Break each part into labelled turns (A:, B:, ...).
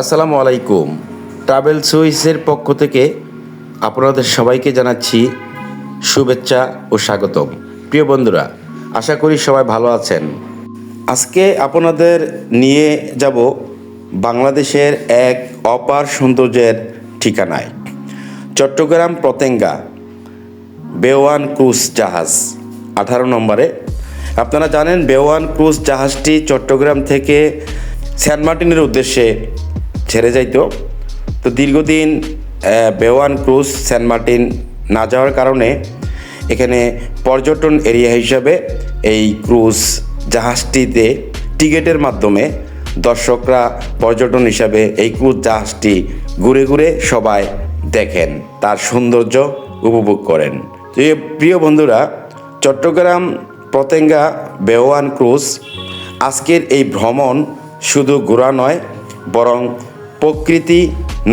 A: আসসালামু আলাইকুম। ট্রাভেল সুইসের পক্ষ থেকে আপনাদের সবাইকে জানাচ্ছি শুভেচ্ছা ও স্বাগতম। প্রিয় বন্ধুরা, আশা করি সবাই ভালো আছেন। আজকে আপনাদের নিয়ে যাব বাংলাদেশের এক অপার সৌন্দর্যের ঠিকানায়। চট্টগ্রাম পতেঙ্গা বেওয়ান ক্রুজ জাহাজ, আঠারো নম্বরে। আপনারা জানেন, বেওয়ান ক্রুজ জাহাজটি চট্টগ্রাম থেকে সেন্ট মার্টিনের উদ্দেশ্যে ছেড়ে যাইতো। তো দীর্ঘদিন বেওয়ান ক্রুজ, সেন্ট মার্টিন না যাওয়ার কারণে এখানে পর্যটন এরিয়া হিসাবে এই ক্রুজ জাহাজটিতে টিকিটের মাধ্যমে দর্শকরা পর্যটন হিসাবে এই ক্রুজ জাহাজটি ঘুরে ঘুরে সবাই দেখেন, তার সৌন্দর্য উপভোগ করেন। প্রিয় বন্ধুরা, চট্টগ্রাম পতেঙ্গা বেওয়ান ক্রুজ, আজকের এই ভ্রমণ শুধু ঘোরা নয়, বরং প্রকৃতি,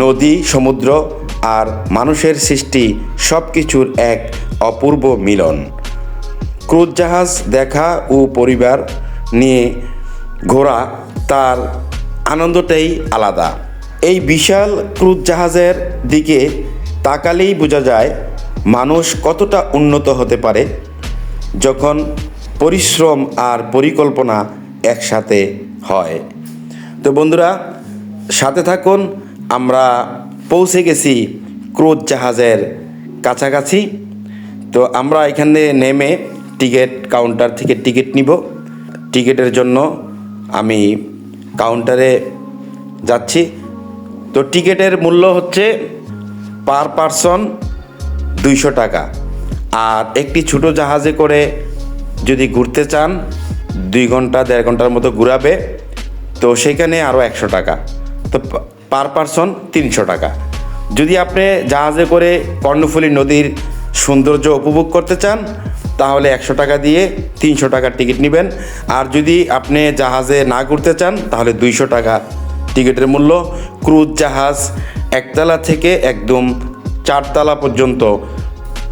A: নদী, সমুদ্র আর মানুষের সৃষ্টি সব কিছুর এক অপূর্ব মিলন। ক্রুজ জাহাজ, দেখা ও পরিবার নিয়ে ঘোরা তার আনন্দটাই আলাদা। এই বিশাল ক্রুজ জাহাজের দিকে তাকালেই বোঝা যায়, মানুষ কতটা উন্নত হতে পারে যখন পরিশ্রম আর পরিকল্পনা একসাথে হয়। তো বন্ধুরা সাথে থাকুন, আমরা পৌঁছে গেছি ক্রুজ জাহাজের কাছাকাছি। তো আমরা এখানে নেমে টিকিট কাউন্টার থেকে টিকিট নিব। টিকিটের জন্য আমি কাউন্টারে যাচ্ছি। তো টিকিটের মূল্য হচ্ছে পার পারসন দুইশো টাকা। আর একটি ছোট জাহাজে করে যদি ঘুরতে চান, দুই ঘণ্টা, দেড় ঘণ্টার মতো ঘুরাবে। তো সেখানে আরও একশো টাকা। তো পার পারসন তিনশো টাকা। যদি আপনি জাহাজে করে কর্ণফুলী নদীর সৌন্দর্য উপভোগ করতে চান, তাহলে একশো টাকা দিয়ে তিনশো টাকার টিকিট নেবেন। আর যদি আপনি জাহাজে না ঘুরতে চান, তাহলে দুইশো টাকা টিকিটের মূল্য। ক্রুজ জাহাজ একতলা থেকে একদম চারতলা পর্যন্ত।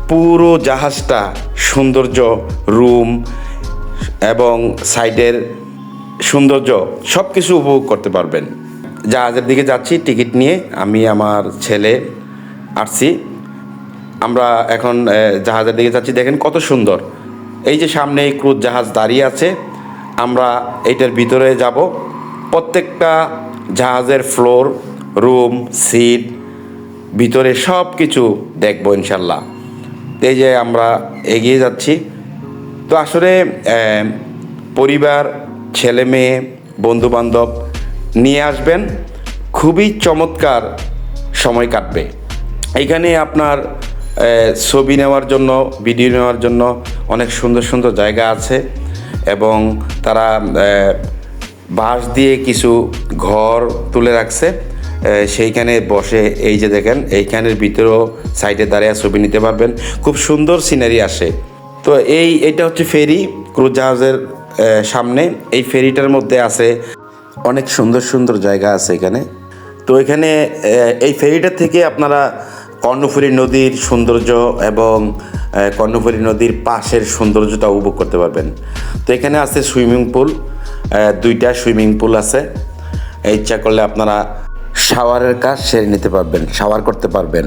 A: পুরো জাহাজটা সৌন্দর্য, রুম এবং সাইডের সৌন্দর্য সব কিছু উপভোগ করতে পারবেন। জাহাজের দিকে যাচ্ছি, টিকিট নিয়ে আমি আমার ছেলে আসছি। আমরা এখন জাহাজের দিকে যাচ্ছি। দেখেন কত সুন্দর। এই যে সামনে এই ক্রুজ জাহাজ দাঁড়িয়ে আছে, আমরা এইটার ভিতরে যাব। প্রত্যেকটা জাহাজের ফ্লোর, রুম, সিট, ভিতরে সব কিছু দেখব ইনশাল্লাহ। এই যে আমরা এগিয়ে যাচ্ছি। তো আসলে পরিবার, ছেলে মেয়ে বন্ধু বান্ধব নিয়ে আসবেন। খুবই চমৎকার সময় কাটবে। এইখানে আপনার ছবি নেওয়ার জন্য, ভিডিও নেওয়ার জন্য অনেক সুন্দর সুন্দর জায়গা আছে এবং তারা বাঁশ দিয়ে কিছু ঘর তুলে রাখছে। সেইখানে বসে এই যে দেখেন, এইখানের ভিতরেও সাইডে দাঁড়িয়ে ছবি নিতে পারবেন। খুব সুন্দর সিনারি আসে। তো এই, এটা হচ্ছে ফেরি, ক্রুজ জাহাজের সামনে। এই ফেরিটার মধ্যে আছে অনেক সুন্দর সুন্দর জায়গা আছে এখানে। তো এখানে এই ফেরিটা থেকে আপনারা কর্ণফুলী নদীর সৌন্দর্য এবং কর্ণফুলী নদীর পাশের সৌন্দর্যটা উপভোগ করতে পারবেন। তো এখানে আছে সুইমিং পুল দুইটা সুইমিং পুল আছে। ইচ্ছা করলে আপনারা শাওয়ারের কাজ সেরে নিতে পারবেন, শাওয়ার করতে পারবেন।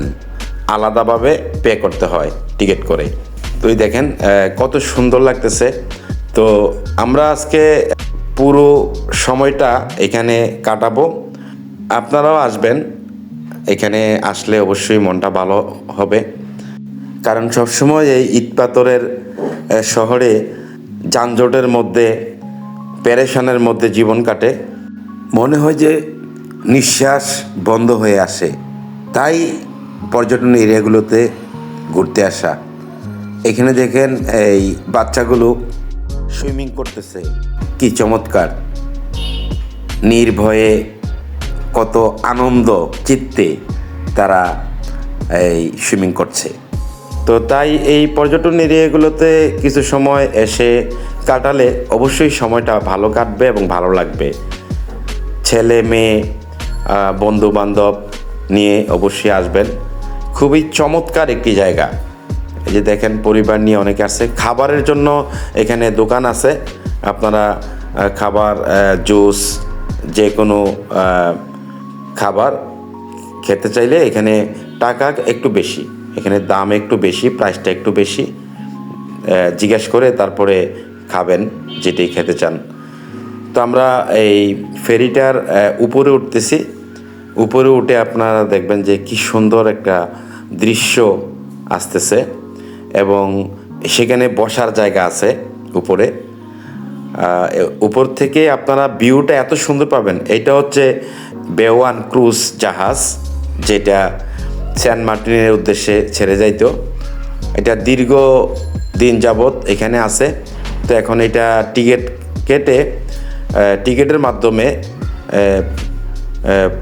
A: আলাদাভাবে পে করতে হয় টিকিট করে। তো এই দেখেন কত সুন্দর লাগতেছে। তো আমরা আজকে পুরো সময়টা এখানে কাটাবো। আপনারাও আসবেন। এখানে আসলে অবশ্যই মনটা ভালো হবে। কারণ সবসময় এই ইট পাথরের আহ, শহরে যানজটের মধ্যে প্যারেশানের মধ্যে জীবন কাটে। মনে হয় যে নিঃশ্বাস বন্ধ হয়ে আসে। তাই পর্যটন এরিয়াগুলোতে ঘুরতে আসা। এখানে দেখেন এই বাচ্চাগুলো সুইমিং করতেছে। কি চমৎকার। নির্ভয়ে কত আনন্দ, চিত্তে তারা এই সুইমিং করছে। তো তাই এই পর্যটন এরিয়াগুলোতে কিছু সময় এসে কাটালে অবশ্যই সময়টা ভালো কাটবে এবং ভালো লাগবে। ছেলে, মেয়ে বন্ধু বান্ধব নিয়ে অবশ্যই আসবেন। খুবই চমৎকার একটি জায়গা। এই যে দেখেন, পরিবার নিয়ে অনেকে আসছে। খাবারের জন্য এখানে দোকান আছে। আপনারা খাবার জুস যে কোনো খাবার খেতে চাইলে এখানে টাকা একটু বেশি। এখানে দাম একটু বেশি প্রাইসটা একটু বেশি। জিজ্ঞেস করে তারপরে খাবেন যেটি খেতে চান। তো আমরা এই ফেরিটার উপরে উঠতেছি। উপরে উঠে আপনারা দেখবেন যে কি সুন্দর একটা দৃশ্য আসতেছে এবং সেখানে বসার জায়গা আছে উপরে। উপর থেকে আপনারা ভিউটা এত সুন্দর পাবেন। এটা হচ্ছে বেওয়ান ক্রুজ জাহাজ, যেটা সেন্ট মার্টিনের উদ্দেশ্যে ছেড়ে যাইতো। এটা দীর্ঘ দিন যাবৎ এখানে আছে। তো এখন এটা টিকিট কেটে টিকিটের মাধ্যমে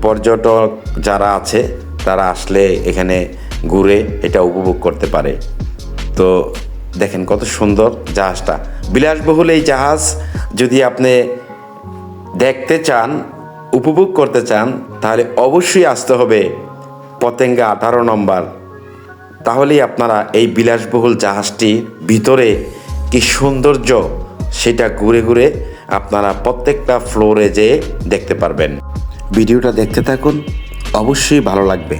A: পর্যটক যারা আছে, তারা আসলে এখানে ঘুরে এটা উপভোগ করতে পারে। তো দেখেন কত সুন্দর জাহাজটা। বিলাসবহুল এই জাহাজ যদি আপনি দেখতে চান, উপভোগ করতে চান, তাহলে অবশ্যই আসতে হবে পতেঙ্গা আঠারো নম্বর। তাহলেই আপনারা এই বিলাসবহুল জাহাজটির ভিতরে কি সৌন্দর্য, সেটা ঘুরে ঘুরে আপনারা প্রত্যেকটা ফ্লোরে যেয়ে দেখতে পারবেন। ভিডিওটা দেখতে থাকুন, অবশ্যই ভালো লাগবে।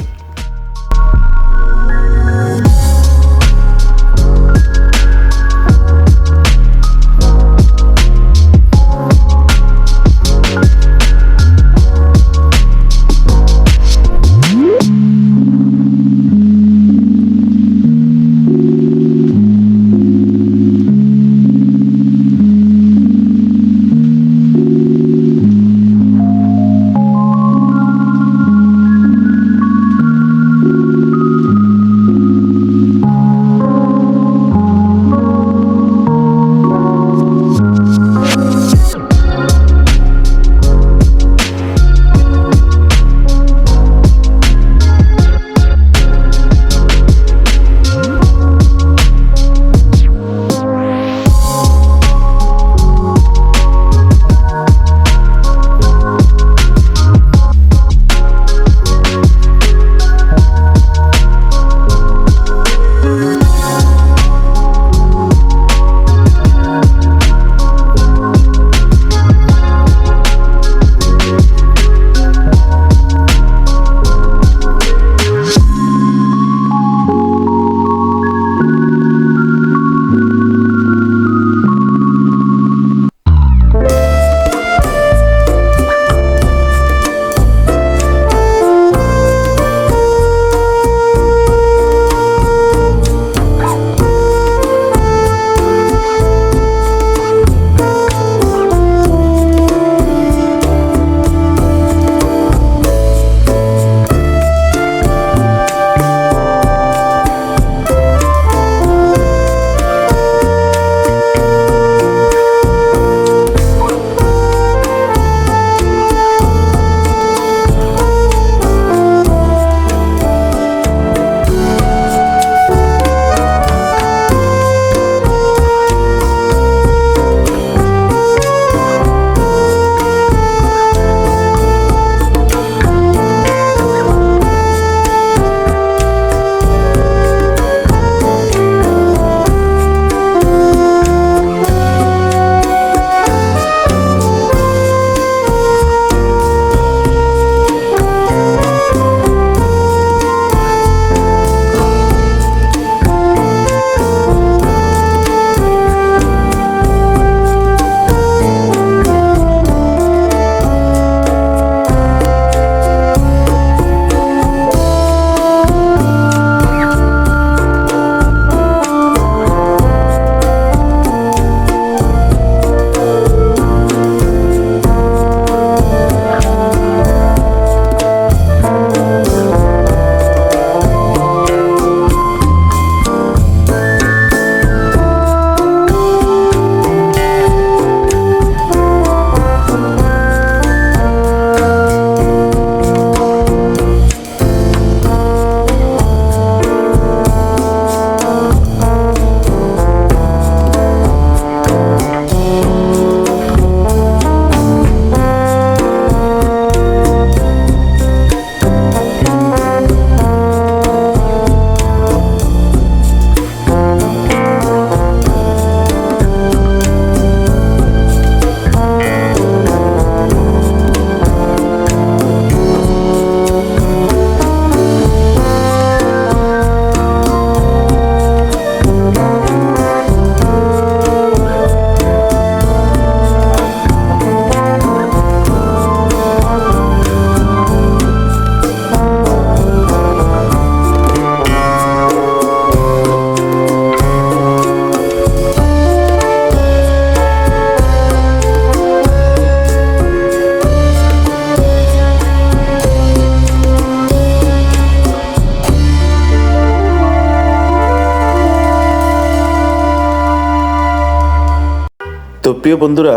A: প্রিয় বন্ধুরা,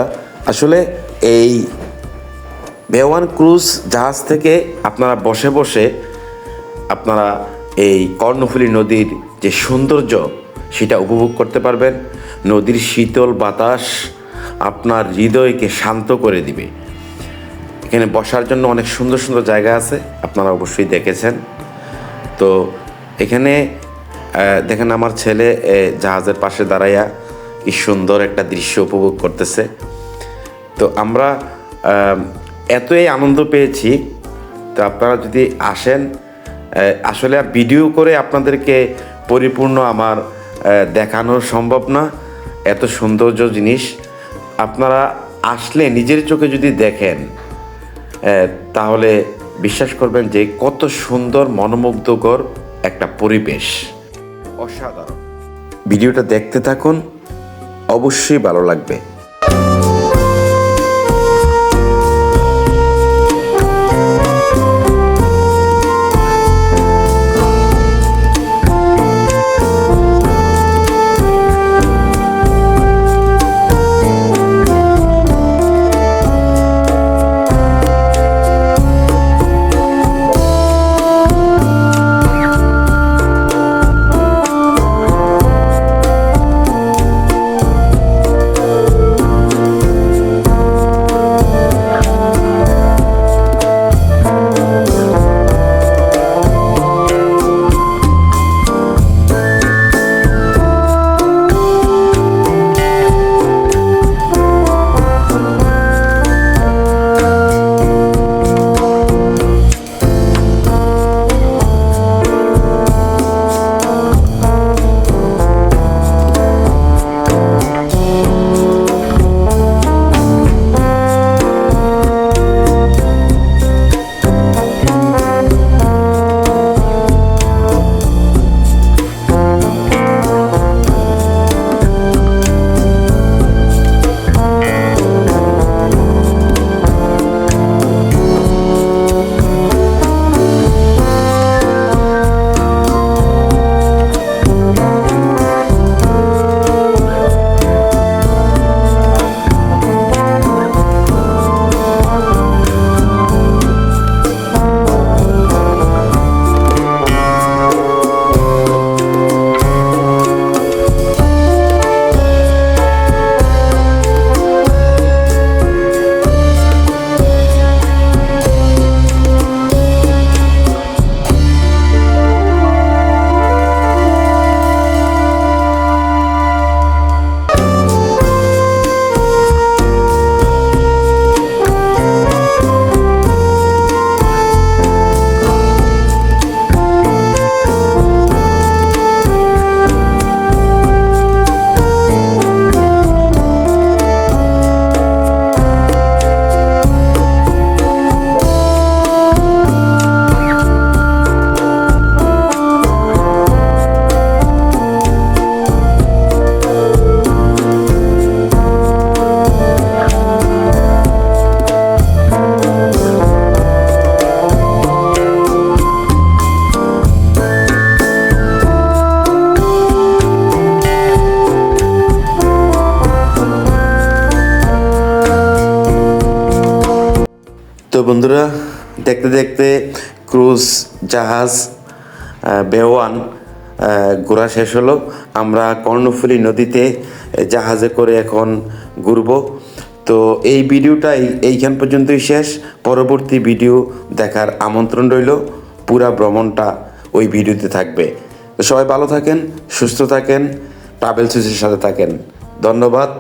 A: আসলে এই বেওয়ান ক্রুজ জাহাজ থেকে আপনারা বসে বসে আপনারা এই কর্ণফুলী নদীর যে সৌন্দর্য, সেটা উপভোগ করতে পারবেন। নদীর শীতল বাতাস আপনার হৃদয়কে শান্ত করে দিবে। এখানে বসার জন্য অনেক সুন্দর সুন্দর জায়গা আছে, আপনারা অবশ্যই দেখেছেন। তো এখানে দেখেন আমার ছেলে জাহাজের পাশে দাঁড়াইয়া কি সুন্দর একটা দৃশ্য উপভোগ করতেছে। তো আমরা এতই আনন্দ পেয়েছি। তো আপনারা যদি আসেন আসলে ভিডিও করে আপনাদেরকে পরিপূর্ণ আমার দেখানো সম্ভব না। এত সৌন্দর্য জিনিস। আপনারা আসলে নিজের চোখে যদি দেখেন তাহলে বিশ্বাস করবেন যে কত সুন্দর, মনোমুগ্ধকর একটা পরিবেশ। অসাধারণ। ভিডিওটা দেখতে থাকুন। অবশ্যই ভালো লাগবে। তো বন্ধুরা, দেখতে দেখতে ক্রুজ, জাহাজ বেওয়ান ঘোরা শেষ হলো। আমরা কর্ণফুলী নদীতে জাহাজে করে এখন ঘুরবো। তো এই ভিডিওটাই এইখান পর্যন্তই শেষ। পরবর্তী ভিডিও দেখার আমন্ত্রণ রইল। পুরা ভ্রমণটা ওই ভিডিওতে থাকবে। সবাই ভালো থাকেন, সুস্থ থাকেন, ট্রাভেল সুইচের সাথে থাকেন। ধন্যবাদ।